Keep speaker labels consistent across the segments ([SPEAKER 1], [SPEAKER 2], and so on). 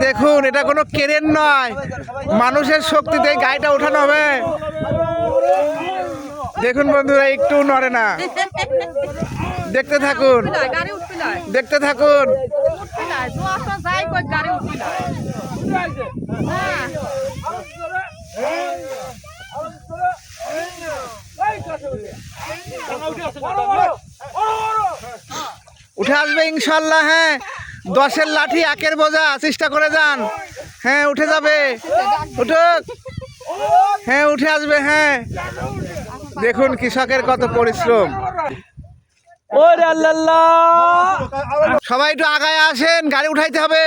[SPEAKER 1] দেখুন এটা কোনো কেরেন নয় মানুষের শক্তিতে গাড়িটা উঠানো হবে দেখুন বন্ধুরা একটু নড়ে না দেখতে থাকুন দেখতে থাকুন
[SPEAKER 2] যত যাই কই গাড়ি উঠবি না হ্যাঁ
[SPEAKER 1] উঠে আসবে ইনশাল্লাহ হ্যাঁ। দশের লাঠি একের বোঝা চেষ্টা করে যান। হ্যাঁ উঠে যাবে। উঠুক। হ্যাঁ উঠে আসবে হ্যাঁ। দেখুন কৃষকের কত পরিশ্রম। সবাই একটু আগায় আসেন গাড়ি উঠাইতে হবে।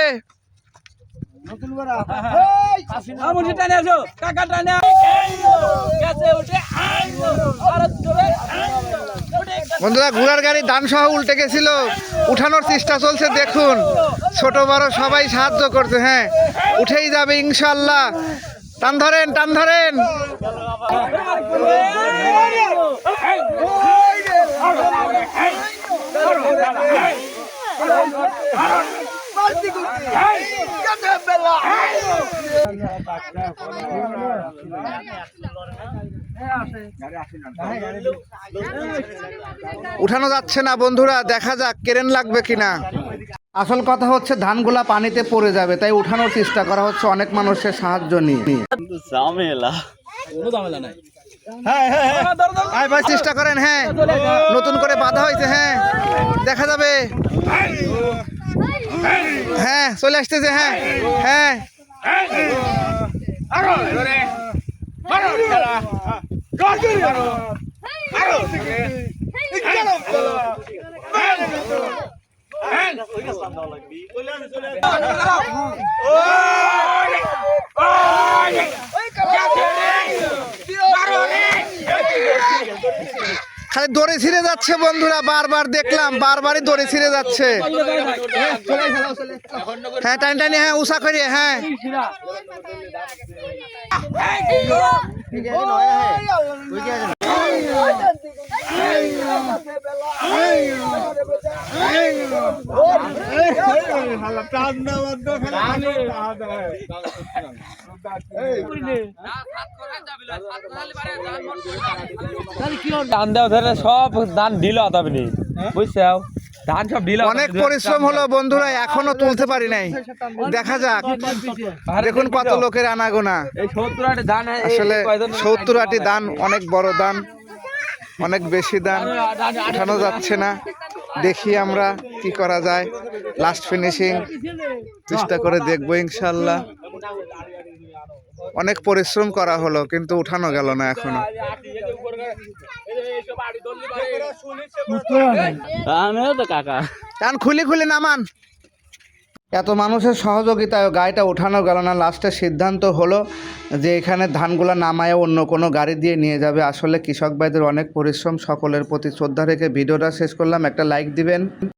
[SPEAKER 1] বন্ধুরা ঘোড়ার গাড়ি দান সহ উল্টে গেছিল উঠানোর চেষ্টা চলছে দেখুন ছোট বড় সবাই সাহায্য করছে হ্যাঁ উঠেই যাবে ইনশাল্লাহ টান ধরেন টান ধরেন উঠানো যাচ্ছে না বন্ধুরা দেখা যাক কেরেন লাগবে কিনা। আসল কথা হচ্ছে ধানগুলা পানিতে পড়ে যাবে তাই উঠানোর চেষ্টা করা হচ্ছে অনেক মানুষের সাহায্য নিয়ে।
[SPEAKER 3] ঝামেলা।
[SPEAKER 1] আয় ভাই চেষ্টা করেন হ্যাঁ। নতুন করে বাধা হয়েছে হ্যাঁ। দেখা যাবে। হ্যাঁ চলে আসতেছে হ্যাঁ হ্যাঁ। খালি দড়ি ছিঁড়ে যাচ্ছে বন্ধুরা বারবার দেখলাম বারবারই দড়ি ছিঁড়ে যাচ্ছে হ্যাঁ টানি টানি হ্যাঁ উষা করি হ্যাঁ
[SPEAKER 4] ধান সব ধান ঢিল হতাবনি ধান সব ঢিল
[SPEAKER 1] অনেক পরিশ্রম হলো বন্ধুরা, এখনও তুলতে পারি নাই। দেখা যাক। দেখুন কত লোকের আনাগোনা।
[SPEAKER 4] এই সত্তর আটি ধান
[SPEAKER 1] আসলে সত্তর আটি দান অনেক বড় দান। অনেক বেশি দান উঠানো যাচ্ছে না। দেখি আমরা কি করা যায়। লাস্ট ফিনিশিং চেষ্টা করে দেখব ইনশাল্লাহ। অনেক পরিশ্রম করা হলো কিন্তু উঠানো গেল না
[SPEAKER 3] এখনও।
[SPEAKER 1] টান খুলি খুলি নামান। এত মানুষের সহযোগিতায় গাড়িটা ওঠানো গেল না। লাস্টে সিদ্ধান্ত হলো যে এখানে ধানগুলো নামায় অন্য কোনো গাড়ি দিয়ে নিয়ে যাবে। আসলে কৃষক ভাইদের অনেক পরিশ্রম। সকলের প্রতি শ্রদ্ধা রেখে ভিডিওটা শেষ করলাম। একটা লাইক দিবেন।